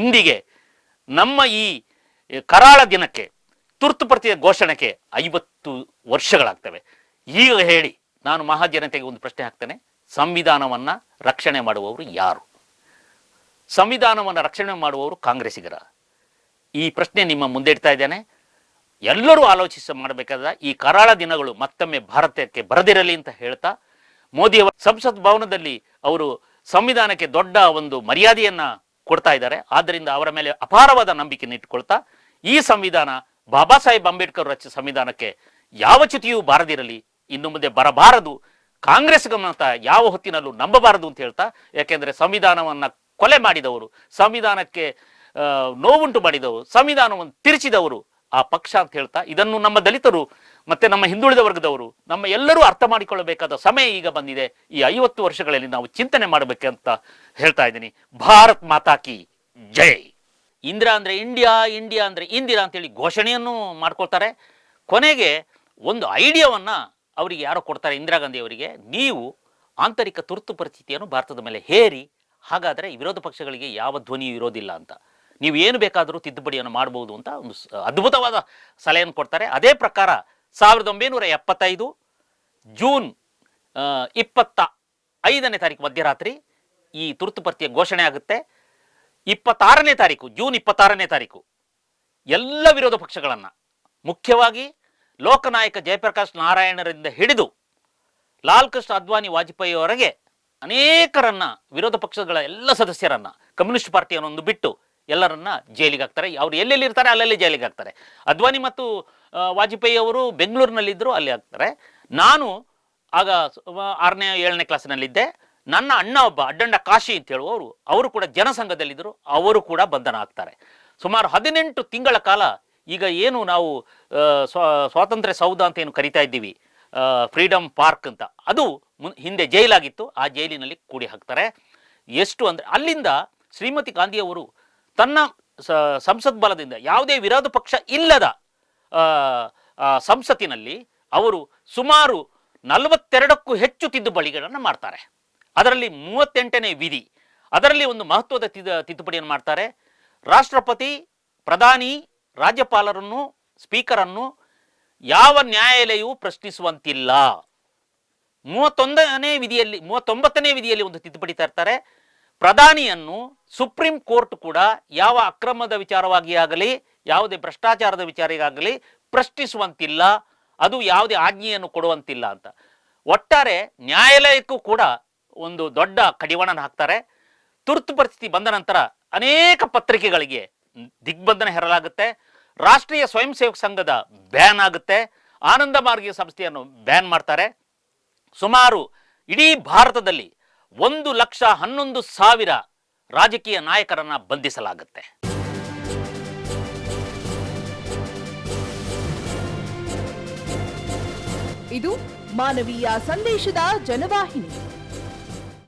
ಇಂದಿಗೆ ನಮ್ಮ ಈ ಕರಾಳ ದಿನಕ್ಕೆ, ತುರ್ತು ಪ್ರತಿಯ ಘೋಷಣೆಗೆ ಐವತ್ತು ವರ್ಷಗಳಾಗ್ತವೆ. ಈಗ ಹೇಳಿ, ನಾನು ಮಹಾಜನತೆಗೆ ಒಂದು ಪ್ರಶ್ನೆ ಹಾಕ್ತೇನೆ. ಸಂವಿಧಾನವನ್ನ ರಕ್ಷಣೆ ಮಾಡುವವರು ಯಾರು? ಸಂವಿಧಾನವನ್ನು ರಕ್ಷಣೆ ಮಾಡುವವರು ಕಾಂಗ್ರೆಸ್ಸಿಗರ. ಈ ಪ್ರಶ್ನೆ ನಿಮ್ಮ ಮುಂದೆ ಇಡ್ತಾ ಇದ್ದೇನೆ. ಎಲ್ಲರೂ ಆಲೋಚಿಸ ಮಾಡಬೇಕಾದ ಈ ಕರಾಳ ದಿನಗಳು ಮತ್ತೊಮ್ಮೆ ಭಾರತಕ್ಕೆ ಬರದಿರಲಿ ಅಂತ ಹೇಳ್ತಾ, ಮೋದಿಯವರ ಸಂಸತ್ ಭವನದಲ್ಲಿ ಅವರು ಸಂವಿಧಾನಕ್ಕೆ ದೊಡ್ಡ ಒಂದು ಮರ್ಯಾದೆಯನ್ನ ಕೊಡ್ತಾ ಇದ್ದಾರೆ. ಆದ್ದರಿಂದ ಅವರ ಮೇಲೆ ಅಪಾರವಾದ ನಂಬಿಕೆಯನ್ನು ಇಟ್ಟುಕೊಳ್ತಾ ಈ ಸಂವಿಧಾನ ಬಾಬಾ ಸಾಹೇಬ್ ಅಂಬೇಡ್ಕರ್ ರಚಿತ ಸಂವಿಧಾನಕ್ಕೆ ಯಾವ ಚ್ಯುತಿಯೂ ಬಾರದಿರಲಿ, ಇನ್ನು ಮುಂದೆ ಬರಬಾರದು, ಕಾಂಗ್ರೆಸ್ ಗಮನತ ಯಾವ ಹೊತ್ತಿನಲ್ಲೂ ನಂಬಬಾರದು ಅಂತ ಹೇಳ್ತಾ, ಯಾಕೆಂದ್ರೆ ಸಂವಿಧಾನವನ್ನ ಕೊಲೆ ಮಾಡಿದವರು, ಸಂವಿಧಾನಕ್ಕೆ ನೋವುಂಟು ಮಾಡಿದವರು, ಸಂವಿಧಾನವನ್ನು ತಿರುಚಿದವರು ಆ ಪಕ್ಷ ಅಂತ ಹೇಳ್ತಾ ಇದನ್ನು ನಮ್ಮ ದಲಿತರು ಮತ್ತೆ ನಮ್ಮ ಹಿಂದುಳಿದ ವರ್ಗದವರು, ನಮ್ಮ ಎಲ್ಲರೂ ಅರ್ಥ ಮಾಡಿಕೊಳ್ಳಬೇಕಾದ ಸಮಯ ಈಗ ಬಂದಿದೆ. ಈ ಐವತ್ತು ವರ್ಷಗಳಲ್ಲಿ ನಾವು ಚಿಂತನೆ ಮಾಡಬೇಕಂತ ಹೇಳ್ತಾ ಇದ್ದೀನಿ. ಭಾರತ್ ಮಾತಾ ಕಿ ಜೈ. ಇಂದಿರಾ ಅಂದ್ರೆ ಇಂಡಿಯಾ ಇಂಡಿಯಾ ಅಂದ್ರೆ ಇಂದಿರಾ ಅಂತೇಳಿ ಘೋಷಣೆಯನ್ನು ಮಾಡ್ಕೊಳ್ತಾರೆ. ಕೊನೆಗೆ ಒಂದು ಐಡಿಯಾವನ್ನ ಅವರಿಗೆ ಯಾರೋ ಕೊಡ್ತಾರೆ ಇಂದಿರಾ ಗಾಂಧಿ ಅವರಿಗೆ. ನೀವು ಆಂತರಿಕ ತುರ್ತು ಪರಿಸ್ಥಿತಿಯನ್ನು ಭಾರತದ ಮೇಲೆ ಹೇರಿ, ಹಾಗಾದರೆ ವಿರೋಧ ಪಕ್ಷಗಳಿಗೆ ಯಾವ ಧ್ವನಿಯೂ ಇರೋದಿಲ್ಲ ಅಂತ. ನೀವು ಏನು ಬೇಕಾದರೂ ತಿದ್ದುಪಡಿಯನ್ನು ಮಾಡಬಹುದು ಅಂತ ಒಂದು ಅದ್ಭುತವಾದ ಸಲಹೆಯನ್ನು ಕೊಡ್ತಾರೆ. ಅದೇ ಪ್ರಕಾರ ಸಾವಿರದ ಒಂಬೈನೂರ ಎಪ್ಪತ್ತೈದು ಜೂನ್ ಇಪ್ಪತ್ತ ಐದನೇ ತಾರೀಕು ಮಧ್ಯರಾತ್ರಿ ಈ ತುರ್ತು ಪರಿಸ್ಥಿತಿಯ ಘೋಷಣೆ ಆಗುತ್ತೆ. ಇಪ್ಪತ್ತಾರನೇ ತಾರೀಕು, ಜೂನ್ ಇಪ್ಪತ್ತಾರನೇ ತಾರೀಕು ಎಲ್ಲ ವಿರೋಧ ಪಕ್ಷಗಳನ್ನು, ಮುಖ್ಯವಾಗಿ ಲೋಕನಾಯಕ ಜಯಪ್ರಕಾಶ್ ನಾರಾಯಣರಿಂದ ಹಿಡಿದು ಲಾಲ್ ಕೃಷ್ಣ ಅದ್ವಾನಿ ವಾಜಪೇಯಿಯವರೆಗೆ ಅನೇಕರನ್ನು ವಿರೋಧ ಪಕ್ಷಗಳ ಎಲ್ಲ ಸದಸ್ಯರನ್ನು ಕಮ್ಯುನಿಸ್ಟ್ ಪಾರ್ಟಿಯನ್ನೊಂದು ಬಿಟ್ಟು ಎಲ್ಲರನ್ನ ಜೈಲಿಗೆ ಹಾಕ್ತಾರೆ. ಅವ್ರು ಎಲ್ಲೆಲ್ಲಿ ಇರ್ತಾರೆ ಅಲ್ಲಲ್ಲಿ ಜೈಲಿಗೆ ಹಾಕ್ತಾರೆ. ಅದ್ವಾನಿ ಮತ್ತು ವಾಜಪೇಯಿ ಅವರು ಬೆಂಗಳೂರಿನಲ್ಲಿದ್ದರು ಅಲ್ಲಿ ಹಾಕ್ತಾರೆ. ನಾನು ಆಗ ಆರನೇ, ಏಳನೇ ಕ್ಲಾಸಿನಲ್ಲಿದ್ದೆ. ನನ್ನ ಅಣ್ಣ ಒಬ್ಬ, ಅಡ್ಡಂಡ ಕಾಶಿ ಅಂತ ಹೇಳುವವರು, ಅವರು ಕೂಡ ಜನಸಂಘದಲ್ಲಿದ್ದರು. ಅವರು ಕೂಡ ಬಂಧನ ಆಗ್ತಾರೆ. ಸುಮಾರು ಹದಿನೆಂಟು ತಿಂಗಳ ಕಾಲ ಈಗ ಏನು ನಾವು ಸ್ವಾ, ಸ್ವಾತಂತ್ರ್ಯ ಸೌಧ ಅಂತ ಏನು ಕರಿತಾ ಇದ್ದೀವಿ ಫ್ರೀಡಮ್ ಪಾರ್ಕ್ ಅಂತ. ಅದು ಹಿಂದೆ ಜೈಲಾಗಿತ್ತು. ಆ ಜೈಲಿನಲ್ಲಿ ಕೂಡಿ ಹಾಕ್ತಾರೆ. ಎಷ್ಟು ಅಂದರೆ, ಅಲ್ಲಿಂದ ಶ್ರೀಮತಿ ಗಾಂಧಿಯವರು ತನ್ನ ಸಂಸತ್ ಬಲದಿಂದ ಯಾವುದೇ ವಿರೋಧ ಪಕ್ಷ ಇಲ್ಲದ ಸಂಸತ್ತಿನಲ್ಲಿ ಅವರು ಸುಮಾರು ನಲವತ್ತೆರಡಕ್ಕೂ ಹೆಚ್ಚು ತಿದ್ದುಪಡಿಗಳನ್ನು ಮಾಡ್ತಾರೆ. ಅದರಲ್ಲಿ ಮೂವತ್ತೆಂಟನೇ ವಿಧಿ. ಅದರಲ್ಲಿ ಒಂದು ಮಹತ್ವದ ತಿದ್ದ ತಿದ್ದುಪಡಿಯನ್ನು ಮಾಡ್ತಾರೆ. ರಾಷ್ಟ್ರಪತಿ, ಪ್ರಧಾನಿ, ರಾಜ್ಯಪಾಲರನ್ನು, ಸ್ಪೀಕರನ್ನು ಯಾವ ನ್ಯಾಯಾಲಯವು ಪ್ರಶ್ನಿಸುವಂತಿಲ್ಲ. ಮೂವತ್ತೊಂದನೇ ವಿಧಿಯಲ್ಲಿ, ಮೂವತ್ತೊಂಬತ್ತನೇ ವಿಧಿಯಲ್ಲಿ ಒಂದು ತಿದ್ದುಪಡಿ ತರ್ತಾರೆ. ಪ್ರಧಾನಿಯನ್ನು ಸುಪ್ರೀಂ ಕೋರ್ಟ್ ಕೂಡ ಯಾವ ಅಕ್ರಮದ ವಿಚಾರವಾಗಿ ಆಗಲಿ ಯಾವುದೇ ಭ್ರಷ್ಟಾಚಾರದ ವಿಚಾರಿಗಾಗಲಿ ಪ್ರಶ್ನಿಸುವಂತಿಲ್ಲ, ಅದು ಯಾವುದೇ ಆಜ್ಞೆಯನ್ನು ಕೊಡುವಂತಿಲ್ಲ ಅಂತ. ಒಟ್ಟಾರೆ ನ್ಯಾಯಾಲಯಕ್ಕೂ ಕೂಡ ಒಂದು ದೊಡ್ಡ ಕಡಿವಾಣನ ಹಾಕ್ತಾರೆ. ತುರ್ತು ಪರಿಸ್ಥಿತಿ ಬಂದ ನಂತರ ಅನೇಕ ಪತ್ರಿಕೆಗಳಿಗೆ ದಿಗ್ಬಂಧನ ಹೇರಲಾಗುತ್ತೆ. ರಾಷ್ಟ್ರೀಯ ಸ್ವಯಂ ಸೇವಕ ಸಂಘದ ಬ್ಯಾನ್ ಆಗುತ್ತೆ. ಆನಂದ ಮಾರ್ಗೀಯ ಸಂಸ್ಥೆಯನ್ನು ಬ್ಯಾನ್ ಮಾಡ್ತಾರೆ. ಸುಮಾರು ಇಡೀ ಭಾರತದಲ್ಲಿ ಒಂದು ಲಕ್ಷ ಹನ್ನೊಂದು ಸಾವಿರ ರಾಜಕೀಯ ನಾಯಕರನ್ನ ಬಂಧಿಸಲಾಗುತ್ತೆ. ಇದು ಮಾನವೀಯ ಸಂದೇಶದ ಜನವಾಹಿನಿ.